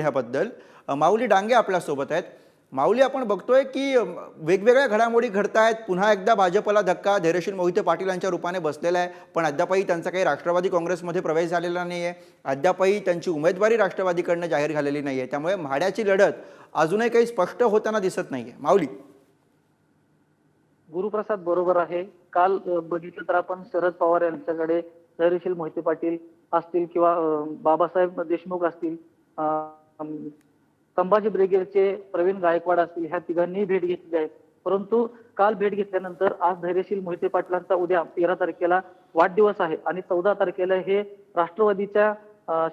ह्याबद्दल. माऊली डांगे आपल्यासोबत आहेत. माऊली आपण बघतोय की वेगवेगळ्या घडामोडी घडत आहेत पुन्हा एकदा भाजपला धक्का धैर्यशील मोहिते पाटील यांच्या रूपाने बसलेला आहे. पण अद्यापही त्यांचा काही राष्ट्रवादी काँग्रेसमध्ये प्रवेश झालेला नाही आहे अद्यापही त्यांची उमेदवारी राष्ट्रवादीकडनं जाहीर झालेली नाही आहे त्यामुळे म्हाड्याची लढत अजूनही काही स्पष्ट होताना दिसत नाही आहे माऊली. गुरुप्रसाद बरोबर आहे. काल बघितलं तर आपण शरद पवार यांच्याकडे धैर्यशील मोहिते पाटील असतील किंवा बाबासाहेब देशमुख असतील संभाजी ब्रिगेडचे प्रवीण गायकवाड असतील ह्या तिघांनी भेट घेतली आहे. परंतु काल भेट घेतल्यानंतर आज धैर्यशील मोहिते पाटलांचा उद्या तेरा तारखेला वाढदिवस आहे आणि चौदा तारखेला हे राष्ट्रवादीच्या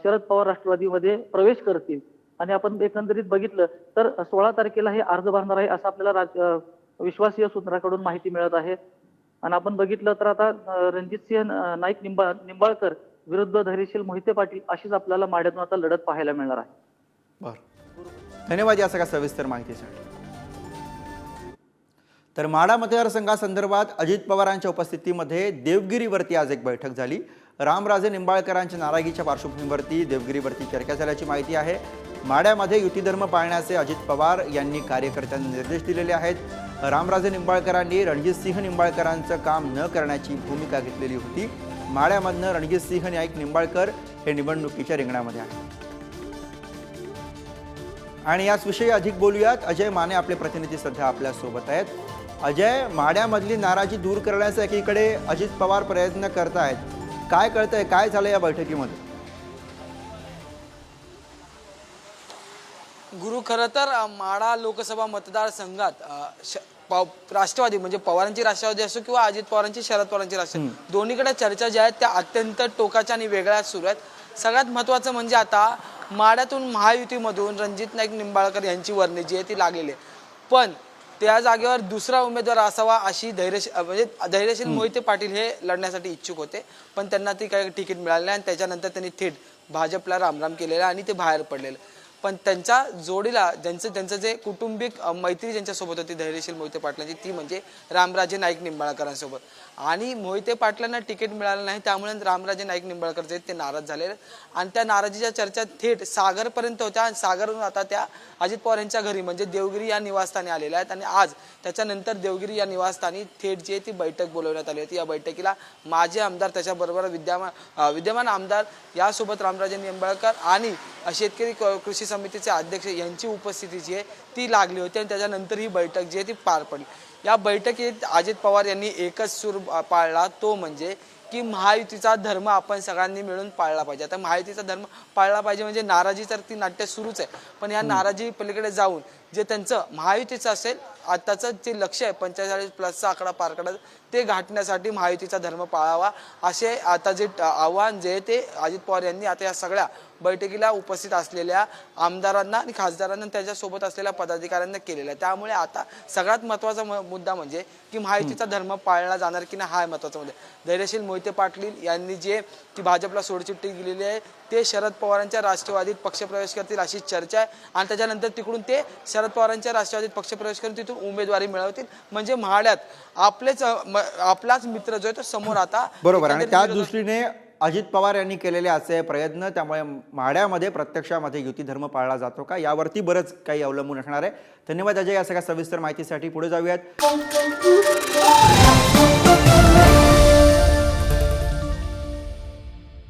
शरद पवार राष्ट्रवादीमध्ये प्रवेश करतील. आणि आपण एकंदरीत बघितलं तर सोळा तारखेला हे अर्ज भरणार आहे असं आपल्याला राज- विश्वासीय सूत्राकडून माहिती मिळत आहे. आणि आपण बघितलं तर आता रणजित सिंह नाईक निंबा निंबाळकर विरुद्ध धैर्यशील मोहिते पाटील अशीच आपल्याला माड्यातून आता लढत पाहायला मिळणार आहे. बरं. धन्यवाद या सगळ्या सविस्तर माहितीसाठी. तर माढा मतदारसंघासंदर्भात अजित पवारांच्या उपस्थितीमध्ये देवगिरीवरती आज एक बैठक झाली. रामराजे निंबाळकरांच्या नाराजीच्या पार्श्वभूमीवरती देवगिरीवरती चर्चा झाल्याची माहिती आहे. माड्यामध्ये युतीधर्म पाळण्याचे अजित पवार यांनी कार्यकर्त्यांना निर्देश दिलेले आहेत. रामराजे निंबाळकरांनी रणजितसिंह निंबाळकरांचं काम न करण्याची भूमिका घेतलेली होती. माढ्यामधनं रणजितसिंह नाईक निंबाळकर हे निवडणुकीच्या रिंगणामध्ये आहेत. आणि याच विषयी अधिक बोलूयात. अजय माने आपले प्रतिनिधी सध्या आपल्यासोबत आहेत. अजय माड्यामधली नाराजी दूर करण्याचा एकीकडे अजित पवार प्रयत्न करतायत. काय कळतंय? काय झालं या बैठकीमध्ये? गुरु खरं तर माढा लोकसभा मतदारसंघात राष्ट्रवादी म्हणजे पवारांची राष्ट्रवादी असो किंवा अजित पवारांची शरद पवारांची राष्ट्रवादी. दोन्हीकडे चर्चा ज्या आहेत त्या अत्यंत टोकाच्या आणि वेगळ्या सुरू आहेत. सगळ्यात महत्त्वाचं म्हणजे आता माढ्यातून महायुतीमधून रणजित नाईक निंबाळकर यांची वर्णी जी आहे ती लागलेली आहे. पण त्या जागेवर दुसरा उमेदवार असावा अशी धैर्यशील म्हणजे धैर्यशील मोहिते पाटील हे लढण्यासाठी इच्छुक होते. पण त्यांना ती काही तिकीट मिळाली नाही आणि त्याच्यानंतर त्यांनी थेट भाजपला रामराम केलेलं आणि ते बाहेर पडलेलं. पण त्यांच्या जोडीला ज्यांचं त्यांचं जे कुटुंबिक मैत्री ज्यांच्यासोबत होती धैर्यशील मोहिते पाटलांची ती म्हणजे रामराजे नाईक निंबाळकरांसोबत. आणि मोहिते पाटलांना तिकीट मिळालं नाही त्यामुळे रामराजे नाईक निंबाळकर जे ते नाराज झालेले आहेत. आणि त्या नाराजीच्या चर्चा थेट सागरपर्यंत होत्या आणि सागरवरून आता त्या अजित पवार यांच्या घरी म्हणजे देवगिरी या निवासस्थानी आलेल्या आहेत. आणि आज त्याच्यानंतर देवगिरी या निवासस्थानी थेट जी आहे ती बैठक बोलवण्यात आली होती. या बैठकीला माजी आमदार त्याच्याबरोबर विद्यमान विद्यमान आमदार यासोबत रामराजे निंबाळकर आणि शेतकरी क- कृषी समितीचे अध्यक्ष यांची उपस्थिती जी आहे ती लागली होती आणि त्याच्यानंतर ही बैठक जी आहे ती पार पडली. या बैठकीत अजित पवार यांनी एकच सूर पाळला तो म्हणजे की महायुतीचा धर्म आपण सगळ्यांनी मिळून पाळला पाहिजे. आता महायुतीचा धर्म पाळला पाहिजे म्हणजे नाराजी तर ती नाट्य सुरूच आहे. पण या नाराजी पलीकडे जाऊन जे त्यांचं महायुतीचं असेल आत्ताचं जे लक्ष आहे पंचेचाळीस प्लसचा आकडा पार करायचा ते गाठण्यासाठी महायुतीचा धर्म पाळावा असे आता जे आव्हान जे आहे ते अजित पवार यांनी आता या सगळ्या बैठकीला उपस्थित असलेल्या आमदारांना आणि खासदारांना त्याच्यासोबत असलेल्या पदाधिकाऱ्यांना केलेलं आहे त्यामुळे आता सगळ्यात महत्त्वाचा म- मुद्दा म्हणजे की महायुतीचा धर्म पाळला जाणार की नाही हा आहे महत्त्वाचा मुद्दा. धैर्यशील मोहिते पाटील यांनी जे की भाजपला सोडचिठ्ठी दिलेली आहे ते शरद पवारांच्या राष्ट्रवादीत पक्षप्रवेश करतील अशी चर्चा आहे. आणि त्याच्यानंतर तिकडून ते शरद पवारांच्या राष्ट्रवादीत पक्षप्रवेश करून तिथून उमेदवारी मिळवतील. म्हणजे म्हाड्यात आपलेच आपलाच मित्र जो आहे तो समोर आता बरोबर. आणि त्या दृष्टीने अजित पवार यांनी केलेले असे प्रयत्न त्यामुळे माड्यामध्ये प्रत्यक्षामध्ये युती धर्म पाळला जातो का? यावरती बरंच काही अवलंबून असणार आहे. धन्यवाद अजय या सगळ्या सविस्तर माहितीसाठी पुढे जाऊयात.